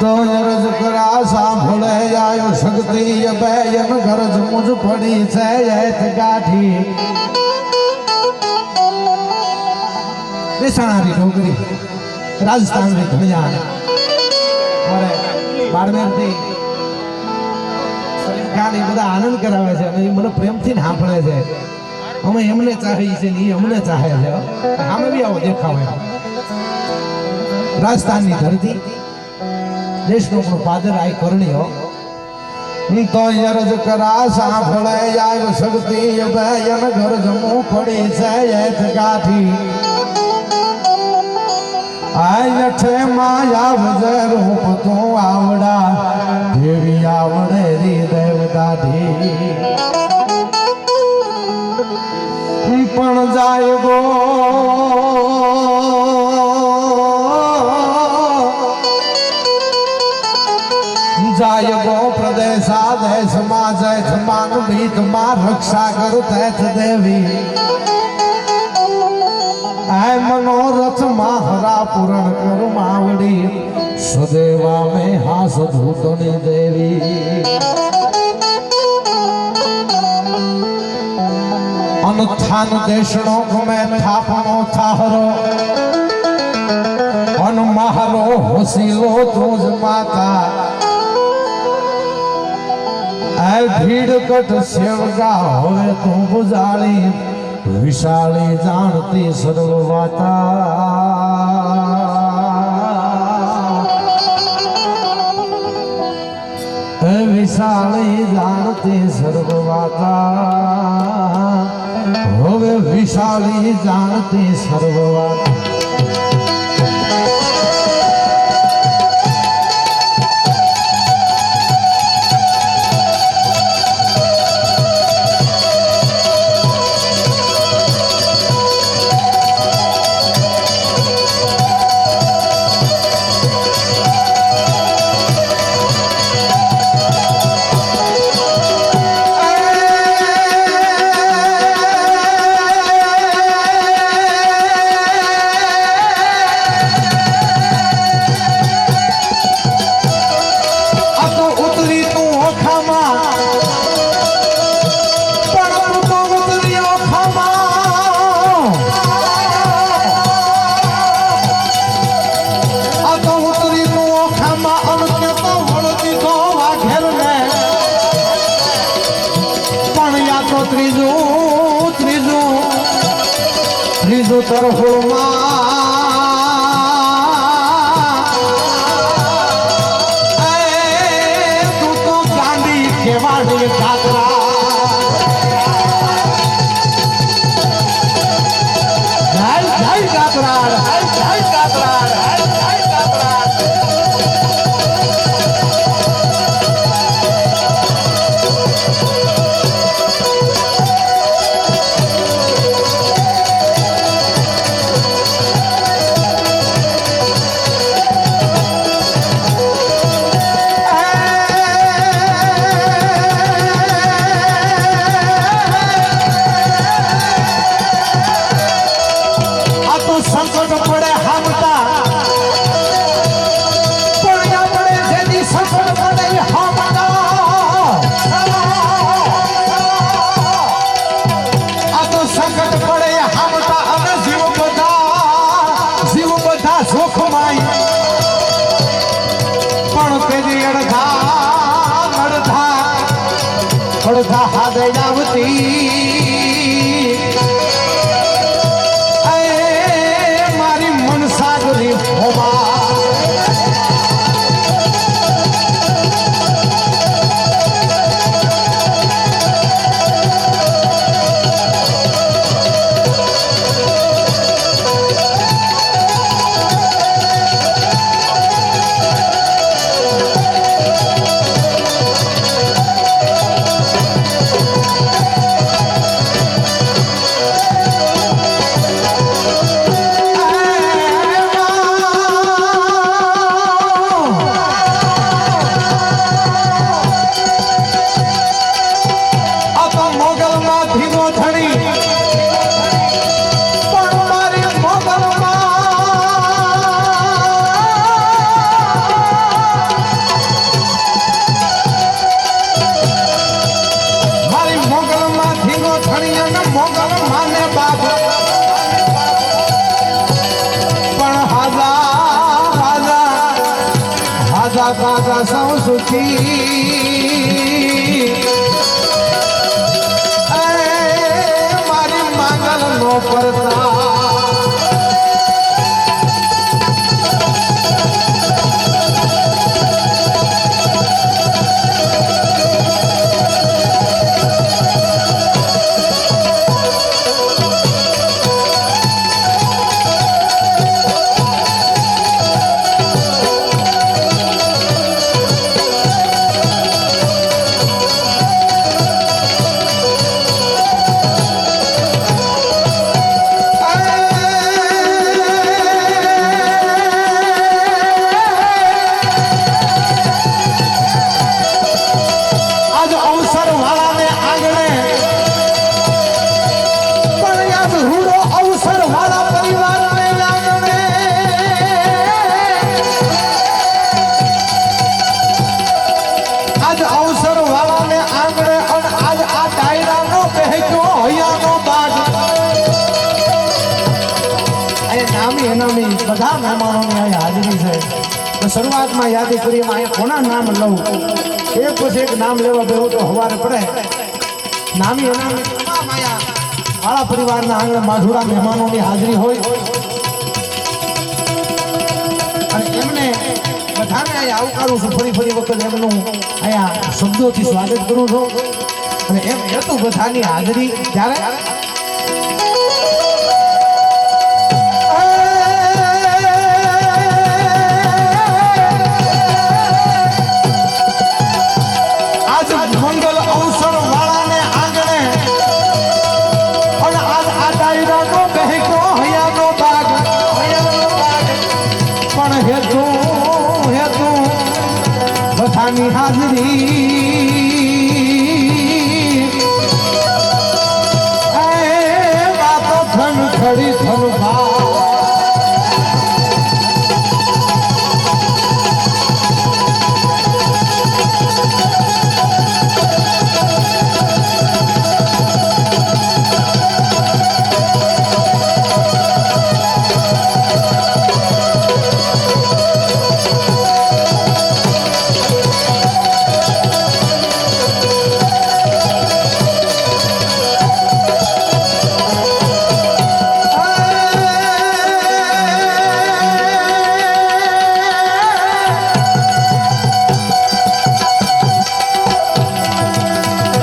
તો અરજ કરા સાંભળે આયો શક્તિ બેયન ગરજ મુજ પડી છે એત ગાઠી. બેસાણારી ડોગરી રાજસ્થાનની ધણિયા મારે બારમેરથી ખાન એ બધા આનંદ કરાવે છે અને એ મને પ્રેમથી સાંભળે છે. અમે એમને ચાહીએ છીએ એ અમને ચાહે છે. હો. બી આવો દેખાવ. રાજસ્થાનની ધરતી. દેશનો પણ પાદર આય કરણીયો તો યરજ કરા સાંભળે આય શક્તિ બેયન ઘર જમું પડી છે એત ગાઠી. આય ઠે માયા વજે રૂપ તું આવડા. દેવી આવડે રી દેવ દાઢી પણ જાય ગો જાય ગો પ્રદેશા દેશમાં જય જમાન ભીતમાં રક્ષા કર તેથ દેવી. આય મનોરથમાં હરા પૂરણ કર માવડી. સદેવા મે હાસ ધૂતની દેવી. અનથાન દેશનો ગમે થાપણો થાહરો. અન મારો હોસીલો તું જ માતા. આ ભીડ કટ સેવગા હવે તું બુજાળી વિશાળી જાણતી સર્વ વાતા. વિશાળી જાણતી સર્વ વાતા. હવે વિશાળી જાણતી સર્વ વાતા. ગાંડી કેવાડી પેલી અડધા અડધા અડધા હાથે આવતી. শান্তি અવસર વાળાને આંગણે અને આજ આ ડાયરાનો પહેક્યો હૈયાનો બાગ એ નામી એનામી બધા મહેમાનોની અહીંયા હાજરી છે. શરૂઆતમાં યાદી કરીમાં અહીંયા કોના નામ લઉં? એક પછી એક નામ લેવા ગયો તો હવારે પડે. નામી અહીંયા વાળા પરિવારના આંગણે માધુરા મહેમાનોની હાજરી હોય. અને એમને બધાને આવકારું છું, ફરી ફરી વખત એમનું અહીંયા શબ્દોથી સ્વાગત કરું છું. અને એમ હતું બધાની હાજરી ત્યારે આજ મંગલ અવસર